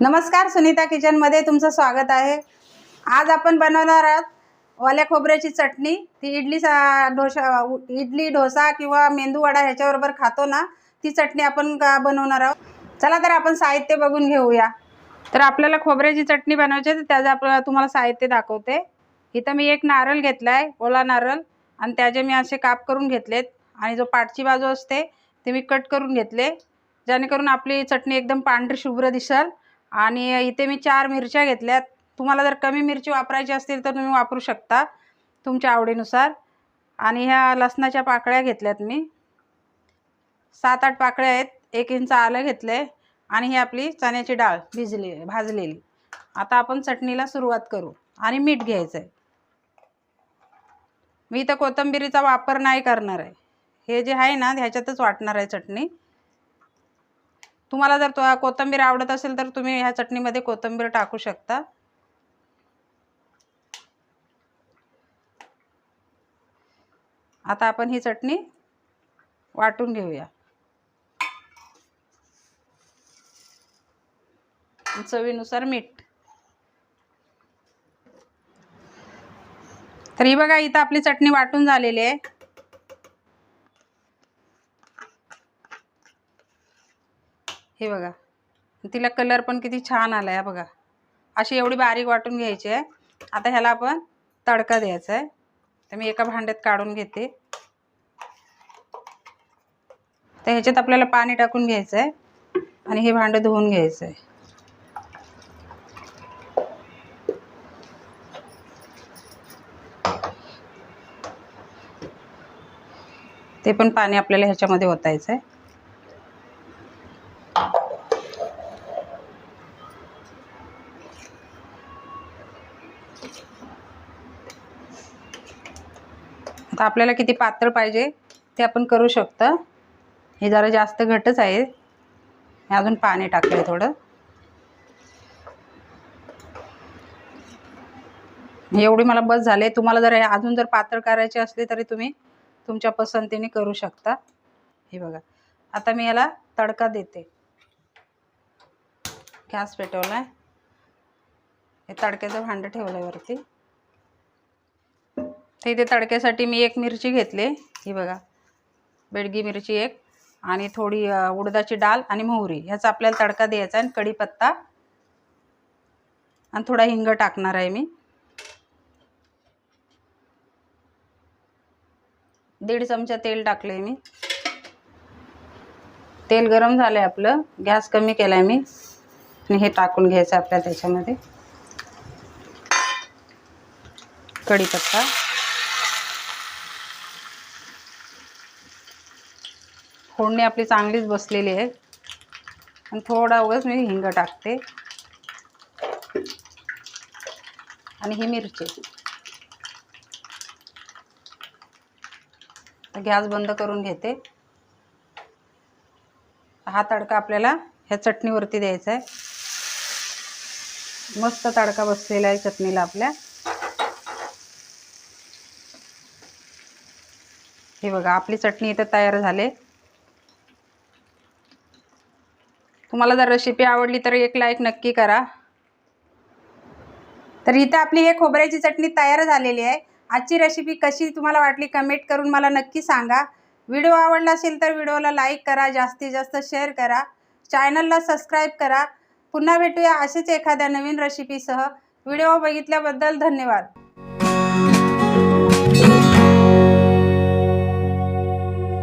नमस्कार सुनीता किचनमध्ये तुमचं स्वागत आहे. आज आपण बनवणार आहोत ओल्या खोबऱ्याची चटणी. ती इडली सा डोसा इडली डोसा किंवा मेंदू वडा ह्याच्याबरोबर खातो ना ती चटणी आपण का बनवणार आहोत. चला तर आपण साहित्य बघून घेऊया. तर आपल्याला खोबऱ्याची चटणी बनवायची तर त्याचं आपल्याला तुम्हाला साहित्य दाखवते. इथं मी एक नारळ घेतला आहे ओला नारळ आणि त्याचे मी असे काप करून घेतलेत. आणि जो पाठची बाजू असते ते मी कट करून घेतले. जेणेकरून आपली चटणी एकदम पांढरी शुभ्र दिसेल. आणि इथे मी चार मिरच्या घेतल्यात. तुम्हाला जर कमी मिरची वापरायची असतील तर तुम्ही वापरू शकता तुमच्या आवडीनुसार. आणि ह्या लसणाच्या पाकळ्या घेतल्यात मी. सात आठ पाकळ्या आहेत. एक इंच आलं घेतलं. आहे आणि ही आपली चण्याची डाळ भिजली भाजलेली. आता आपण चटणीला सुरुवात करू. आणि मीठ घ्यायचं आहे मी इथं कोथंबिरीचा वापर नाही करणार आहे. हे जे आहे ना ह्याच्यातच वाटणार आहे चटणी. तुम्हाला जर तो कोथिंबीर आवडत असेल तर तुम्ही ह्या चटणीमध्ये कोथिंबीर टाकू शकता. आता आपण ही चटणी वाटून घेऊया. चवीनुसार मीठ. तर ही बघा इथं आपली चटणी वाटून झालेली आहे. हे बघा. तिला कलर पण किती छान आला आहे बघा. अशी एवढी बारीक वाटून घ्यायची आहे. आता ह्याला आपण तडका द्यायचा आहे. तर मी एका भांड्यात काढून घेते. तर ह्याच्यात आपल्याला पाणी टाकून घ्यायचं आहे आणि हे भांडं धुवून घ्यायचं आहे ते पण पाणी आपल्याला ह्याच्यामध्ये ओतायचं आहे आता आपल्याला किती पातळ पाहिजे ते आपण करू शकता. हे जरा जास्त घटच आहे. मी अजून पाणी टाकलं आहे थोडं एवढी मला बस झाले. तुम्हाला जर अजून जर पातळ करायचे असले तरी तुम्ही तुमच्या पसंतीने करू शकता. हे बघा. आता मी याला तडका देते. गॅस पेटवला आहे हे तडक्याचं भांडं ठेवलं आहे वरती. तर इथे तडक्यासाठी मी एक मिरची घेतली. ही बघा बेडगी मिरची एक आणि थोडी उडदाची डाळ आणि मोहरी. ह्याचा आपल्याला तडका द्यायचा आहे आणि कढीपत्ता आणि थोडा हिंग टाकणार आहे मी. दीड चमचा तेल टाकले मी. तेल गरम झालं आहे आपलं. गॅस कमी केला आहे मी. आणि हे टाकून घ्यायचं आपल्या त्याच्यामध्ये. कढीपत्ता. फोडणी आपली चांगलीच बसलेली आहे. आणि थोडा उगाच मी हिंग टाकते. आणि ही मिरची. गॅस बंद करून घेते. हा तडका आपल्याला ह्या चटणीवरती द्यायचा आहे. मस्त तडका बसलेला आहे चटणीला आपल्या. हे बघा आपली चटणी इथं तयार झाले. तुम्हाला जर रेसिपी आवडली तर एक लाईक नक्की करा. तर इथं आपली हे खोबऱ्याची चटणी तयार झालेली आहे. आजची रेसिपी कशी तुम्हाला वाटली कमेंट करून मला नक्की सांगा. व्हिडिओ आवडला असेल तर व्हिडिओला लाईक करा जास्तीत जास्त शेअर करा. चॅनलला सबस्क्राईब करा. पुन्हा भेटूया असेच एखाद्या नवीन रेसिपीसह व्हिडिओ बघितल्याबद्दल धन्यवाद.